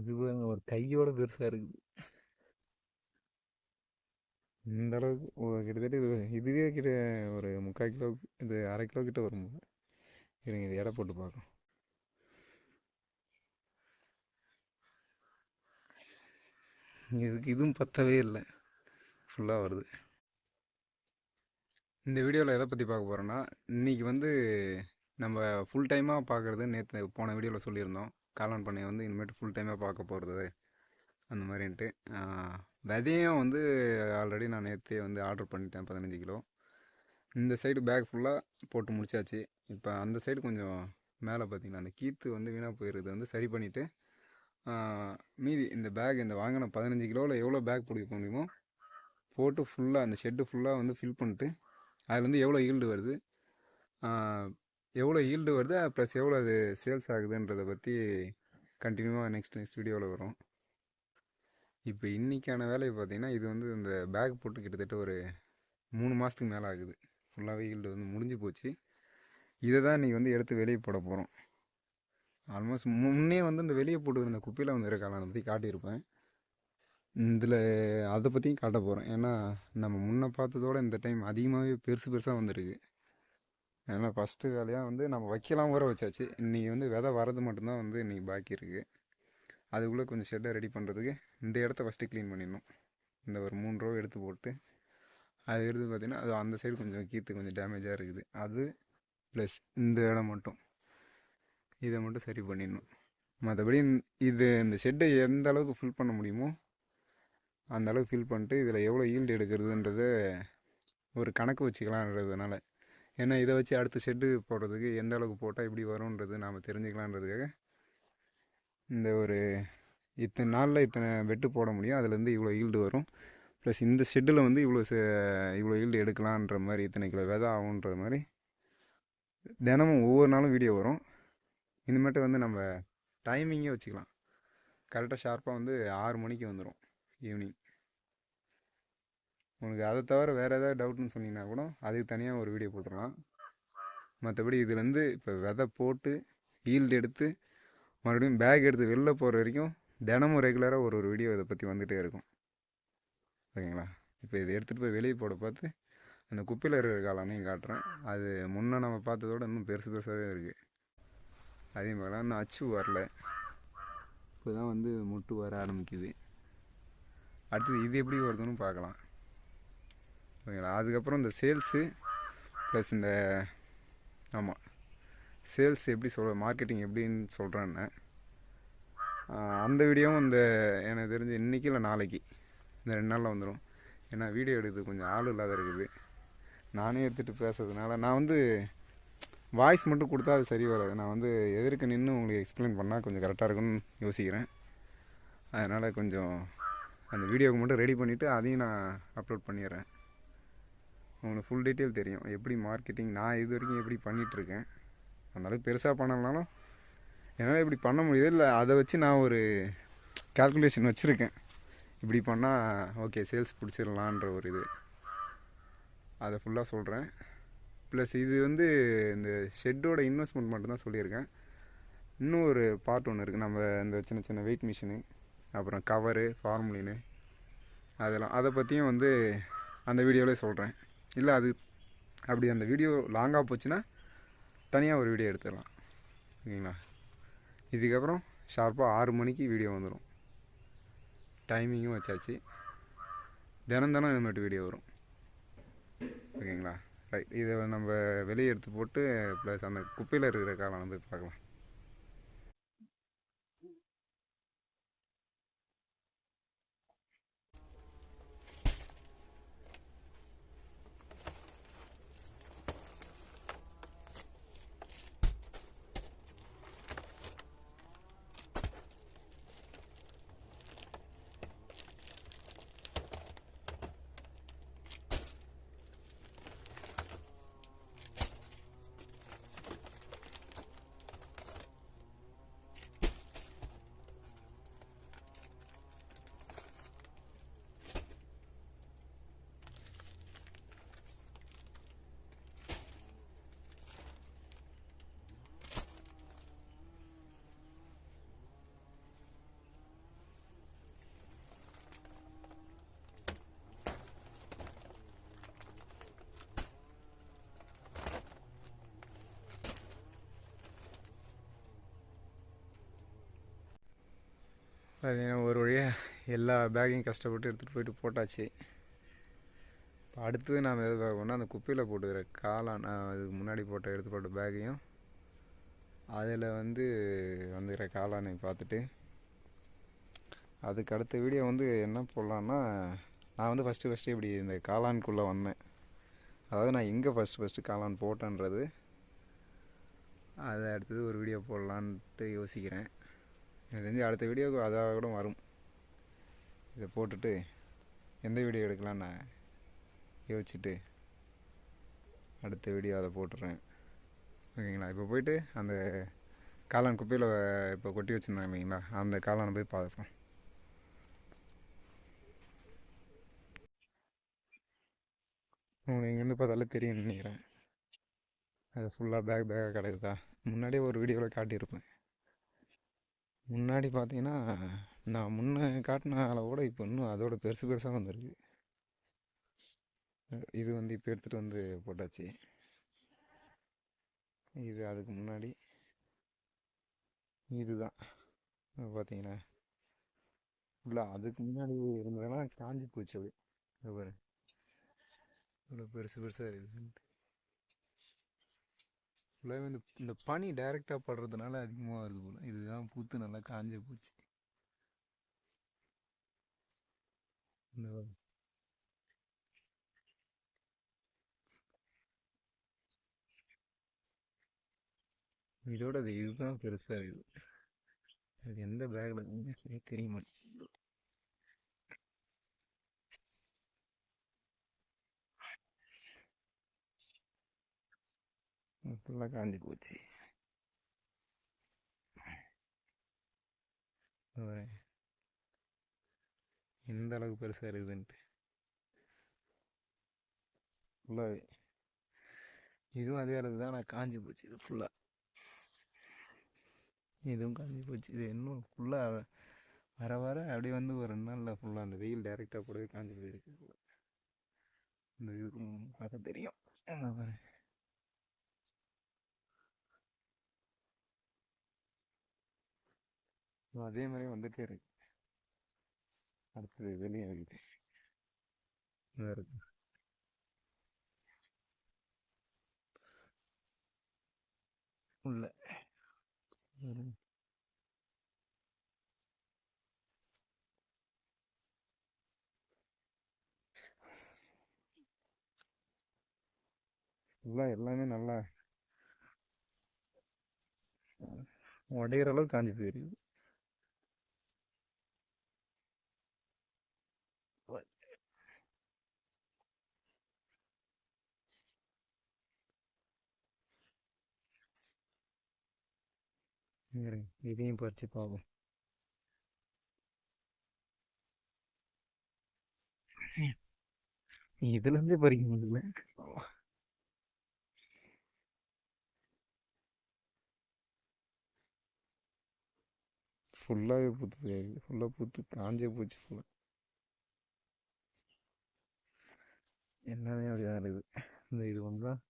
இது ஒரு கையோட பெருசா இருக்குது. இந்த அளவுக்கு கிட்டத்தட்ட இது இதுவே கிட்ட ஒரு முக்கால் கிலோ இது அரை கிலோ கிட்ட வரும் இருங்க இது எடை போட்டு பார்க்கணும் இதுக்கு இதுவும் பத்தவே இல்லை. ஃபுல்லாக வருது. இந்த வீடியோவில் எதை பற்றி பார்க்க போகிறோன்னா இன்றைக்கி வந்து நம்ம ஃபுல் டைமாக பார்க்குறது நேற்று போன வீடியோவில் சொல்லியிருந்தோம். காளான் பண்ணையை வந்து இனிமேட்டு ஃபுல் டைமாக பார்க்க போகிறது அந்த மாதிரின்ட்டு. விதையும் வந்து ஆல்ரெடி நான் நேற்றே வந்து ஆர்டர் பண்ணிட்டேன் பதினஞ்சு கிலோ. இந்த சைடு பேக் ஃபுல்லாக போட்டு முடிச்சாச்சு. இப்போ அந்த சைடு கொஞ்சம் மேலே பார்த்தீங்கன்னா அந்த கீத்து வந்து வீணாக போயிடுறது வந்து சரி பண்ணிவிட்டு மீதி இந்த பேக் இந்த வாங்கின பதினஞ்சு கிலோவில் எவ்வளோ பேக் பிடிக்க முடியுமோ போட்டு ஃபுல்லாக அந்த ஷெட்டு ஃபுல்லாக வந்து ஃபில் பண்ணிட்டு அதுலேருந்து எவ்வளோ ஈல்டு வருது? எவ்வளோ ஈல்டு வருது ப்ளஸ் எவ்வளோ அது சேல்ஸ் ஆகுதுன்றதை பற்றி கண்டினியூவாக நெக்ஸ்ட் நெக்ஸ்ட் வீடியோவில் வரும். இப்போ இன்றைக்கான வேலையை பார்த்தீங்கன்னா இது வந்து இந்த பேக் போட்டு கிட்டத்தட்ட ஒரு மூணு மாதத்துக்கு மேலே ஆகுது. ஃபுல்லாகவே ஈல்டு வந்து முடிஞ்சு போச்சு. இதை தான் இன்றைக்கி வந்து எடுத்து வெளியே போட போகிறோம் ஆல்மோஸ்ட் முன்னே வந்து இந்த வெளியே போட்டு இந்த குப்பையில் வந்து இருக்கலாம் அதை பற்றி காட்டியிருப்பேன். இதில் அதை பற்றியும் காட்ட போகிறேன் ஏன்னா நம்ம முன்னே பார்த்ததோட இந்த டைம் அதிகமாகவே பெருசு பெருசாக வந்திருக்கு. ஏன்னா ஃபஸ்ட்டு வேலையாக வந்து நம்ம வைக்கலாம் ஊற வச்சாச்சு. இன்றைக்கி வந்து விதை வரது மட்டும்தான் வந்து இன்றைக்கி பாக்கி இருக்குது அதுக்குள்ளே கொஞ்சம் ஷெட்டை ரெடி பண்ணுறதுக்கு இந்த இடத்த ஃபஸ்ட்டு க்ளீன் பண்ணிடணும். இந்த ஒரு மூணு ரூபா எடுத்து போட்டு அது எடுத்து பார்த்தீங்கன்னா அது அந்த சைடு கொஞ்சம் கீத்து கொஞ்சம் டேமேஜாக இருக்குது. அது ப்ளஸ் இந்த இடம் மட்டும். இதை மட்டும் சரி பண்ணிடணும். மற்றபடி இது இந்த ஷெட்டை எந்த அளவுக்கு ஃபில் பண்ண முடியுமோ அந்த அளவுக்கு ஃபில் பண்ணிட்டு இதில் எவ்வளோ ஈல்டு எடுக்கிறதுன்றத ஒரு கணக்கு வச்சுக்கலான்றதுனால ஏன்னா இதை வச்சு அடுத்த ஷெட்டு போடுறதுக்கு எந்த அளவுக்கு போட்டால் எப்படி வரும்ன்றது நாம் தெரிஞ்சுக்கலான்றதுக்காக இந்த ஒரு இத்தனை நாளில் இத்தனை வெட்டு போட முடியும். அதுலேருந்து இவ்வளோ ஈல்டு வரும். ப்ளஸ் இந்த ஷெட்டில் வந்து இவ்வளோ ச இவ்வளோ ஈல்டு எடுக்கலான்ற மாதிரி இத்தனை கிலோ விதை ஆகுன்ற மாதிரி தினமும் ஒவ்வொரு நாளும் வீடியோ வரும். இனிமேட்டு வந்து நம்ம டைமிங்கே வச்சுக்கலாம். கரெக்டாக ஷார்ப்பாக வந்து ஆறு மணிக்கு வந்துடும் ஈவினிங் உனக்கு அதை தவிர வேறு ஏதாவது டவுட்னு சொன்னீங்கன்னா கூட அதுக்கு தனியாக ஒரு வீடியோ போட்டுடலாம். மற்றபடி இதுலேருந்து இப்போ விதை போட்டு ஈல்டு எடுத்து மறுபடியும் பேக் எடுத்து வெளில போகிற வரைக்கும் தினமும் ரெகுலராக ஒரு ஒரு வீடியோ இதை பற்றி வந்துகிட்டே இருக்கும். ஓகேங்களா இப்போ இதை எடுத்துகிட்டு போய் வெளியே போட பார்த்து அந்த குப்பையில் இருக்கிற காலனையும் காட்டுறேன். அது முன்னே நம்ம பார்த்ததோட இன்னும் பெருசு பெருசாகவே இருக்குது அதே மாதிரிலாம் இன்னும் அச்சு வரல. இப்போ தான் வந்து முட்டு வர ஆரம்பிக்குது. அடுத்தது இது எப்படி வருதுன்னு பார்க்கலாம். ஓகேங்களா? அதுக்கப்புறம் இந்த சேல்ஸு ப்ளஸ் இந்த ஆமாம் சேல்ஸ் எப்படி சொல் மார்க்கெட்டிங் எப்படின்னு சொல்கிறேன்னு அந்த வீடியோவும் இந்த எனக்கு தெரிஞ்சு இன்றைக்கி இல்லை நாளைக்கு. இந்த ரெண்டு நாளில் வந்துடும் ஏன்னா வீடியோ எடுக்கிறது கொஞ்சம் ஆள் இல்லாத இருக்குது. நானே எடுத்துகிட்டு பேசுறதுனால நான் வந்து வாய்ஸ் மட்டும் கொடுத்தா அது சரி வராது. நான் வந்து எதிர்க்க நின்று உங்களுக்கு எக்ஸ்பிளைன் பண்ணால் கொஞ்சம் கரெக்டாக இருக்கும்னு யோசிக்கிறேன். அதனால் கொஞ்சம் அந்த வீடியோவுக்கு மட்டும் ரெடி பண்ணிவிட்டு அதையும் நான் அப்லோட் பண்ணிடுறேன். உங்களுக்கு ஃபுல் டீட்டெயில் தெரியும். எப்படி மார்க்கெட்டிங் நான் இது வரைக்கும் எப்படி பண்ணிகிட்ருக்கேன் அந்தளவுக்கு பெருசாக பண்ணலனாலும் என்னால் இப்படி பண்ண முடியுது. இல்லை அதை வச்சு நான் ஒரு கால்குலேஷன் வச்சுருக்கேன். இப்படி பண்ணால் ஓகே சேல்ஸ் பிடிச்சிடலான்ற ஒரு இது. அதை ஃபுல்லாக சொல்கிறேன் ப்ளஸ் இது வந்து இந்த ஷெட்டோட இன்வெஸ்ட்மெண்ட் மட்டும் தான் சொல்லியிருக்கேன். இன்னும் ஒரு பார்ட் ஒன்று இருக்குது நம்ம இந்த சின்ன சின்ன வெயிட் மிஷினு அப்புறம் கவரு ஃபார்முலினு அதெல்லாம். அதை பற்றியும் வந்து அந்த வீடியோவிலே சொல்கிறேன் இல்லை அது அப்படி அந்த வீடியோ லாங்காக போச்சுன்னா தனியாக ஒரு வீடியோ எடுத்துடலாம். ஓகேங்களா இதுக்கப்புறம் ஷார்ப்பாக ஆறு மணிக்கு வீடியோ வந்துடும் டைமிங்கும் வச்சாச்சு. தினம் தினம் இனிமேட்டு வீடியோ வரும். ஓகேங்களா? ரைட் இதை நம்ம வெளியே எடுத்து போட்டு ப்ளஸ் அந்த குப்பையில் இருக்கிற காலம் வந்து பார்க்கலாம். பார்த்தீங்கன்னா ஒரு வழியாக எல்லா பேக்கையும் கஷ்டப்பட்டு எடுத்துகிட்டு போயிட்டு போட்டாச்சு. இப்போ அடுத்தது நாம் எது பார்க்கணும்னா அந்த குப்பையில் போட்டுக்கிற காளான் நான் அதுக்கு முன்னாடி போட்ட எடுத்து போட்ட பேக்கையும் அதில் வந்து வந்துக்கிற காளானை பார்த்துட்டு அதுக்கு அடுத்த வீடியோ வந்து என்ன போடலான்னா நான் வந்து ஃபஸ்ட்டு ஃபஸ்ட்டு இப்படி இந்த காளான்குள்ளே வந்தேன். அதாவது நான் எங்கே ஃபஸ்ட்டு ஃபஸ்ட்டு காளான் போட்டேன்றது அதை அடுத்தது ஒரு வீடியோ போடலான்ட்டு யோசிக்கிறேன். எனக்கு தெரிஞ்சு அடுத்த வீடியோக்கு அதாக கூட வரும். இதை போட்டுட்டு எந்த வீடியோ எடுக்கலான்னு நான் யோசிச்சுட்டு அடுத்த வீடியோ அதை போட்டுடுறேன் ஓகேங்களா? இப்போ போயிட்டு அந்த காளான் குப்பையில் இப்போ கொட்டி வச்சுருந்தாங்க இல்லைங்களா? அந்த காளானை போய் பார்ப்போம். உங்களுக்கு இங்கேருந்து பார்த்தாலே தெரியும் நினைக்கிறேன். அது ஃபுல்லாக பேக் பேக்காக கிடக்குதா? முன்னாடியே ஒரு வீடியோவில் காட்டியிருப்பேன். முன்னாடி பார்த்தீங்கன்னா நான் முன்னே காட்டின அளவோட இப்போ இன்னும் அதோட பெருசு பெருசாக வந்திருக்கு. இது வந்து இப்போ எடுத்துகிட்டு வந்து போட்டாச்சு. இது அதுக்கு முன்னாடி. இதுதான். பார்த்தீங்கன்னா இல்லை அதுக்கு முன்னாடி இருந்ததெல்லாம் காஞ்சி போச்சு அப்படி பாரு. இவ்வளோ பெருசு பெருசாக இருக்குது ஃபுல்லாகவே இந்த இந்த பனி டைரெக்டாக படுறதுனால அதிகமாக வருது போல். இதுதான் பூத்து நல்லா காஞ்சே போச்சு. இந்த இதோட அது இதுதான் பெருசாக இருக்குது. அது எந்த பேக்கில் சரியாக தெரிய மாட்டேங்குது. ஃபுல்லாக காஞ்சி போச்சு எந்த அளவுக்கு பெருசாக இருக்குதுன்ட்டு? ஃபுல்லாகவே இதுவும் அதே அளவுக்கு தான். ஆனால் காஞ்சி போச்சு இது ஃபுல்லாக இதுவும் காஞ்சி போச்சு. இது இன்னும் ஃபுல்லாக வர வர அப்படியே வந்து ஒரு ரெண்டு நாளில் ஃபுல்லாக அந்த வெயில் டைரெக்டாக போடவே காஞ்சி போயிருக்கு இந்த இது பார்க்க தெரியும். அங்க அதே மாதிரி வந்துட்டே இருக்கு அடுத்தது வெளியே இருக்குது இதா இருக்கு. உள்ள. ஃபுல்லாக எல்லாமே நல்லா உடையிற அளவுக்கு காஞ்சி போயிருக்கு இதையும் பறிச்சு பார்ப்போம் இதுல இருந்தே பறிக்க முடியல ஃபுல்லாகவே பூத்து போயிருக்கு ஃபுல்லாக பூத்து காஞ்சே போச்சு ஃபுல்லாக எல்லாமே அப்படிதான் இருக்குது இந்த இது ஒன்று தான்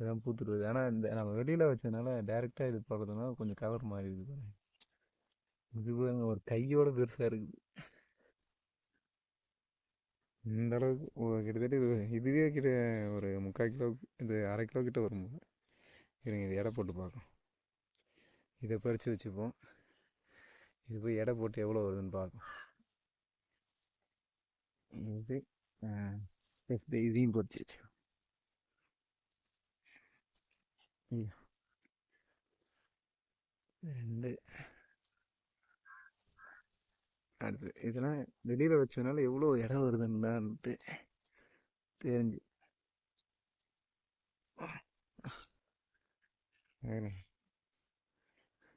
இதான் பூத்துட்டு வருது ஆனால் இந்த நம்ம வெளியில் வச்சதுனால டேரெக்டாக இது பார்க்கறதுனால கொஞ்சம் கவர் மாதிரி இருக்குது இது பாருங்க ஒரு கையோட பெருசாக இருக்குது. இந்த அளவுக்கு கிட்டத்தட்ட இது இதுவே கிட்ட ஒரு முக்கால் கிலோ இது அரை கிலோ கிட்ட வரும் இருங்க இது எடை போட்டு பார்க்கலாம் இதை பறித்து வச்சுப்போம். இது போய் எடை போட்டு எவ்வளோ வருதுன்னு பார்க்கலாம் இது இதையும் பறித்து வச்சுக்கோ ரெண்டு அடுத்து இதெல்லாம் வெளியில் வச்சதுனால எவ்வளோ இடம் வருதுன்னு தெரிஞ்சு.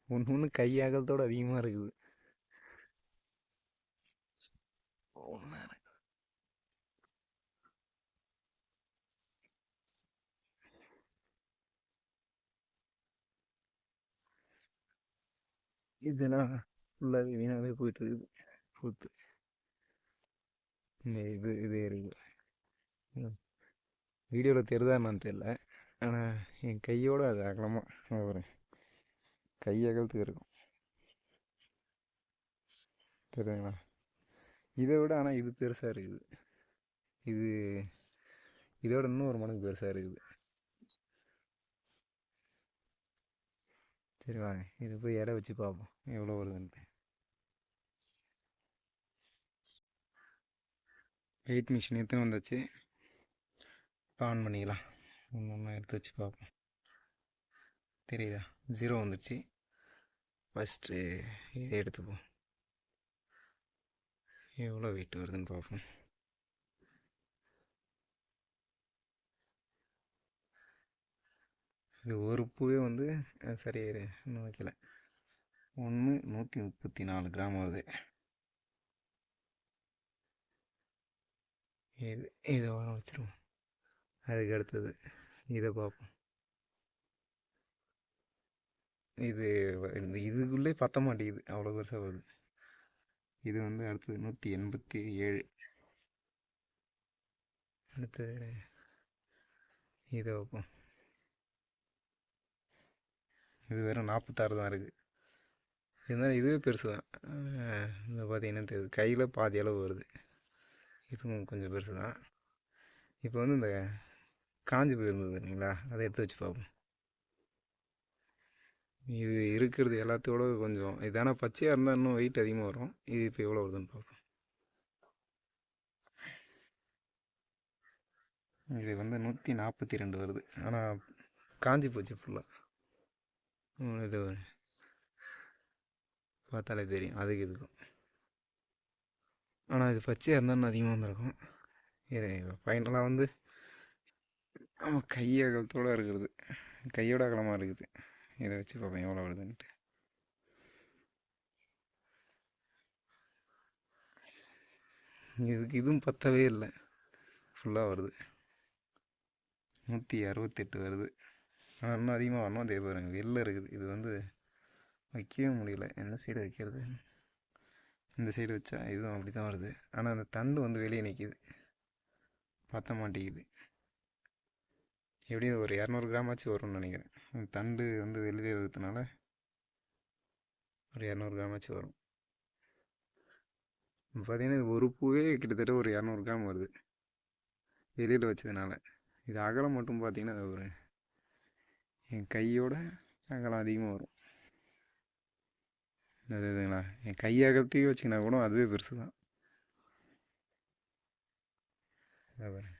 ஒன்று ஒன்று கையாகத்தோடு அதிகமாக இருக்குது. ஒன்று இதெல்லாம் ஃபுல்லாகவே வீணாகவே போயிட்டு இருக்குது பூத்து இந்த இது இதே இருக்குது வீடியோவில் தெரிதா என்னன்னு தெரில ஆனால் என் கையோடு அது அகலமாக ஒரு கை அகலத்துக்கு இருக்கும். தெரியுதுங்களா? இதை விட ஆனால் இது பெருசாக இருக்குது. இது இதோட இன்னும் ஒரு மடங்கு பெருசாக இருக்குது. சரி வாங்க இது போய் எடை வச்சு பார்ப்போம் எவ்வளோ வருதுன்ட்டு. வெயிட் மிஷின் எத்தனை வந்தாச்சு? இப்போ ஆன் பண்ணிக்கலாம். ஒன்று ஒன்றா எடுத்து வச்சு பார்ப்போம். தெரியுதா? ஜீரோ வந்துடுச்சு ஃபஸ்ட்டு இதை எடுத்துப்போம். எவ்வளோ வெயிட் வருதுன்னு பார்ப்போம். இது ஒரு பூவே வந்து அஹ், சரி இன்னும் வைக்கல. ஒன்று நூற்றி முப்பத்தி நாலு கிராம் வருது. இது இதை வர வச்சிருவோம். அதுக்கு அடுத்தது இதை பார்ப்போம் இது இந்த இதுக்குள்ளே பத்த மாட்டேங்குது. அவ்வளோ பெருசாக வருது. இது வந்து அடுத்தது நூற்றி எண்பத்தி ஏழு. அடுத்தது இதை வைப்போம் இது வெறும் நாற்பத்தாறு தான் இருக்குது இருந்தாலும் இதுவே பெருசு தான். இந்த பார்த்தீங்கன்னா தெரியுது. கையில் பாதி அளவு வருது. இதுவும் கொஞ்சம் பெருசு தான். இப்போ வந்து இந்த காஞ்சி போயிருந்தது இல்லைங்களா அதை எடுத்து வச்சு பார்ப்போம். இது இருக்கிறது எல்லாத்தோட கொஞ்சம் இதான பச்சையாக இருந்தால் இன்னும் வெயிட் அதிகமாக வரும். இது இப்போ எவ்வளோ வருதுன்னு பார்ப்போம். இது வந்து நூற்றி நாற்பத்தி ரெண்டு வருது. ஆனால் காஞ்சி போச்சு ஃபுல்லாக இது பார்த்தாலே தெரியும். அதுக்கு இதுக்கும். ஆனால் இது பச்சையாக இருந்தாலும் அதிகமாக வந்திருக்கும். இது ஃபைனலாக வந்து நம்ம கையை அகலத்தோடு இருக்கிறது. கையோட அகலமாக இருக்குது. இதை வச்சு பார்ப்பேன் எவ்வளோ வருதுன்ட்டு இதுக்கு இதுவும் பத்தவே இல்லை. ஃபுல்லாக வருது. நூற்றி அறுபத்தெட்டு வருது. இன்னும் அதிகமாக வரணும். அதே பாருங்க வெளில இருக்குது. இது வந்து வைக்கவே முடியல. எந்த சைடு வைக்கிறது? இந்த சைடு வச்சா இதுவும் அப்படி தான் வருது. ஆனால் அந்த தண்டு வந்து வெளியே நிற்கிது பற்ற மாட்டேங்குது. எப்படியும் ஒரு இரநூறு கிராமாச்சும் வரும்னு நினைக்கிறேன். தண்டு வந்து வெளியே இருக்கிறதுனால ஒரு இரநூறு கிராமாச்சும் வரும். பார்த்தீங்கன்னா இது ஒரு பூவே கிட்டத்தட்ட ஒரு இரநூறு கிராம் வருது. வெளியில் வச்சதுனால. இது அகலம் மட்டும் பார்த்தீங்கன்னா அது ஒரு என் கையோட அகலம் அதிகமாக வரும். அது இதுங்களா? என் கை அகலத்தையும் வச்சிங்கன்னா கூட அதுவே பெருசு தான் அதான்